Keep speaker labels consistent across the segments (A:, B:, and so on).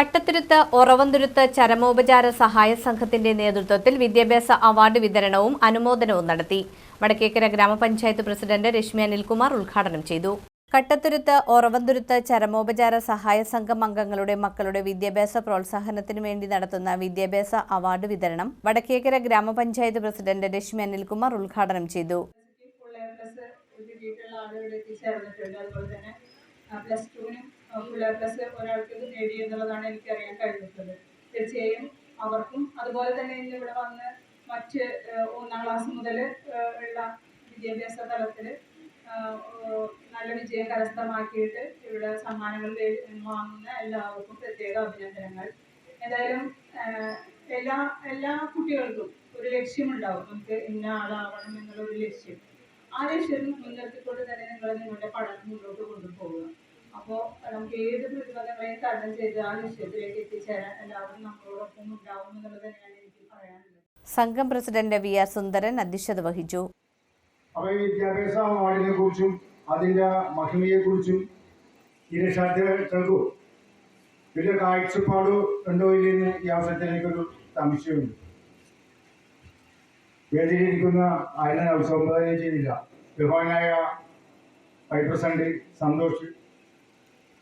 A: കട്ടത്തുരുത്ത് ഒറവന്തുരുത്ത് ചരമോപചാര സഹായ സംഘത്തിന്റെ നേതൃത്വത്തിൽ വിദ്യാഭ്യാസ അവാർഡ് വിതരണവും അനുമോദനവും നടത്തി. വടക്കേക്കര ഗ്രാമപഞ്ചായത്ത് പ്രസിഡന്റ് രശ്മി അനിൽകുമാർ ഉദ്ഘാടനം ചെയ്തു. കട്ടത്തുരുത്ത് ഒറവന്തുരുത്ത് ചരമോപചാര സഹായ സംഘം അംഗങ്ങളുടെ മക്കളുടെ വിദ്യാഭ്യാസ പ്രോത്സാഹനത്തിനു വേണ്ടി നടത്തുന്ന വിദ്യാഭ്യാസ അവാർഡ് വിതരണം വടക്കേക്കര ഗ്രാമപഞ്ചായത്ത് പ്രസിഡന്റ് രശ്മി അനിൽകുമാർ ഉദ്ഘാടനം ചെയ്തു.
B: പ്ലസ് ടുവിനും ഫുൾ ഒരാൾക്ക് നേടി എന്നുള്ളതാണ് എനിക്ക് അറിയാൻ കഴിഞ്ഞിട്ടുള്ളത്. തീർച്ചയായും അവർക്കും അതുപോലെ തന്നെ ഇന്ന് ഇവിടെ വന്ന് മറ്റ് ഒന്നാം ക്ലാസ് മുതൽ ഉള്ള വിദ്യാഭ്യാസ തലത്തിൽ നല്ല വിജയം കരസ്ഥമാക്കിയിട്ട് ഇവിടെ സമ്മാനങ്ങൾ വാങ്ങുന്ന എല്ലാവർക്കും പ്രത്യേക അഭിനന്ദനങ്ങൾ. എന്തായാലും എല്ലാ എല്ലാ കുട്ടികൾക്കും ഒരു ലക്ഷ്യമുണ്ടാവും. നമുക്ക് ഇന്ന ആളാവണം എന്നുള്ള ഒരു ലക്ഷ്യം. ആ ലക്ഷ്യം മുൻനിർത്തിക്കൊണ്ട് തന്നെ നിങ്ങൾ നിങ്ങളുടെ പഠനം മുന്നോട്ട് കൊണ്ടുപോകുക അപ്പോൾ നമുക്ക് ഏത് പ്രതിബന്ധങ്ങളെയും തരണം ചെയ്ത് ആ ലക്ഷ്യത്തിലേക്ക് എത്തിച്ചേരാൻ എല്ലാവരും നമ്മളോടൊപ്പം ഉണ്ടാവും എന്നുള്ളത് തന്നെയാണ് എനിക്ക് പറയാനുള്ളത്.
A: സംഘം പ്രസിഡന്റ് വി ആർ സുന്ദരൻ അധ്യക്ഷത വഹിച്ചു.
C: അപ്പോൾ ഈ വിദ്യാഭ്യാസ അവാർഡിനെ കുറിച്ചും അതിന്റെ മഹിമയെക്കുറിച്ചും ഈ രക്ഷാർത്ഥികൾക്കും വലിയ കാഴ്ചപ്പാട് ഉണ്ടോ ഇല്ലെന്ന് ഈ അവസരത്തിൽ എനിക്കൊരു സംശയമുണ്ട്. വേദിയിലിരിക്കുന്ന ആരും അഭിസംബോധന ചെയ്തില്ല. ബഹുമാനായ vice president Santhosh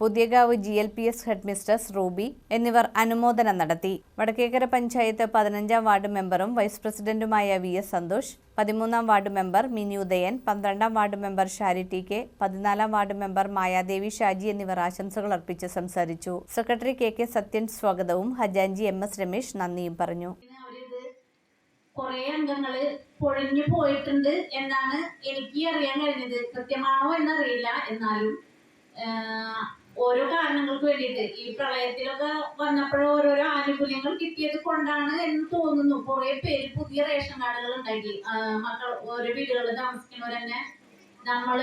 A: Puthiyakavu G L P S headmistress Ruby എന്നിവർ അനുമോദനം നടത്തി. വടക്കേക്കര പഞ്ചായത്ത് പതിനഞ്ചാം വാർഡ് മെമ്പറും വൈസ് പ്രസിഡന്റുമായ വി എസ് സന്തോഷ് പതിമൂന്നാം വാർഡ് മെമ്പർ മിനി ഉദയൻ പന്ത്രണ്ടാം ward member Shari T K പതിനാലാം വാർഡ് മെമ്പർ മായാദേവി ഷാജി എന്നിവർ ആശംസകൾ അർപ്പിച്ച് സംസാരിച്ചു. സെക്രട്ടറി കെ കെ സത്യൻ സ്വാഗതവും ഹജാൻജി എം എസ് രമേശ് നന്ദിയും പറഞ്ഞു.
D: കുറെ അംഗങ്ങൾ പൊഴിഞ്ഞു പോയിട്ടുണ്ട് എന്നാണ് എനിക്ക് അറിയാൻ കഴിഞ്ഞത്. കൃത്യമാണോ എന്നറിയില്ല. എന്നാലും ഓരോ കാരണങ്ങൾക്ക് വേണ്ടിയിട്ട്. ഈ പ്രളയത്തിലൊക്കെ വന്നപ്പോഴും ഓരോരോ ആനുകൂല്യങ്ങൾ കിട്ടിയത് കൊണ്ടാണ് എന്ന് തോന്നുന്നു. കുറെ പേര് പുതിയ റേഷൻ കാർഡുകൾ ഉണ്ടാക്കി. മക്കൾ ഓരോ വീടുകളിൽ താമസിക്കുന്നവർ തന്നെ നമ്മൾ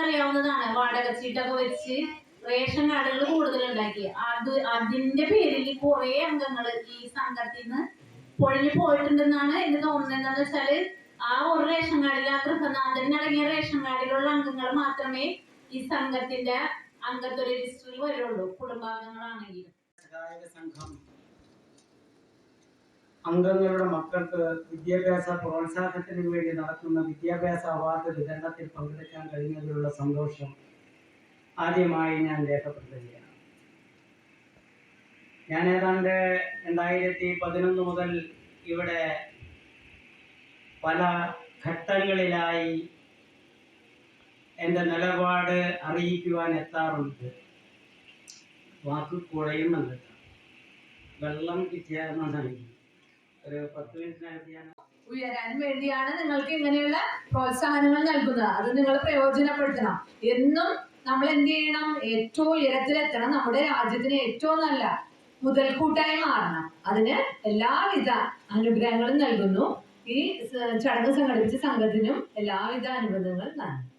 D: അറിയാവുന്നതാണ് വാടക ചീട്ടൊക്കെ വെച്ച് റേഷൻ കാർഡുകൾ കൂടുതൽ ഉണ്ടാക്കി. അത് അതിന്റെ പേരിൽ കുറെ അംഗങ്ങൾ ഈ സംഘത്തിൽ നിന്ന് പൊഴിഞ്ഞു പോയിട്ടുണ്ടെന്നാണ് എന്ന് തോന്നുന്നത്. എന്താന്ന് വെച്ചാൽ ആ ഒരു റേഷൻ കാർഡിൽ ആ ഗൃഹനാഥൻ അടങ്ങിയ റേഷൻ കാർഡിലുള്ള അംഗങ്ങൾ മാത്രമേ ഈ സംഘത്തിന്റെ അംഗത്വ രജിസ്റ്ററിൽ വരുള്ളൂ കുടുംബാംഗങ്ങളാണെങ്കിൽ
E: സംഘം. അംഗങ്ങളുടെ മക്കൾക്ക് വിദ്യാഭ്യാസ പ്രോത്സാഹനത്തിന് വേണ്ടി നടത്തുന്ന വിദ്യാഭ്യാസ അവാർഡ് വിതരണത്തിൽ പങ്കെടുക്കാൻ കഴിഞ്ഞതിലുള്ള സന്തോഷം ആദ്യമായി ഞാൻ രേഖപ്പെടുത്തുകയാണ്. ഞാൻ ഏതാണ്ട് രണ്ടായിരത്തി പതിനൊന്ന് മുതൽ ഇവിടെ പല ഘട്ടങ്ങളിലായി എന്റെ നിലപാട് അറിയിക്കുവാൻ എത്താറുണ്ട്. വാക്ക് കുഴയും വെള്ളം കിട്ടിയാൽ നൽകി ഒരു
F: ഉയരാൻ വേണ്ടിയാണ് നിങ്ങൾക്ക് ഇങ്ങനെയുള്ള പ്രോത്സാഹനങ്ങൾ നൽകുന്നത്. അത് നിങ്ങൾ പ്രയോജനപ്പെടുത്തണം. എന്നും നമ്മൾ എന്ത് ചെയ്യണം? ഏറ്റവും ഉയരത്തിലെത്തണം. നമ്മുടെ രാജ്യത്തിന് ഏറ്റവും നല്ല മുതൽക്കൂട്ടായി മാറണം. അതിന് എല്ലാവിധ അനുഗ്രഹങ്ങളും നൽകുന്നു. ഈ ചടങ്ങ് സംഘടിപ്പിച്ച സംഘത്തിനും എല്ലാവിധ അനുബന്ധങ്ങളും നൽകുന്നു.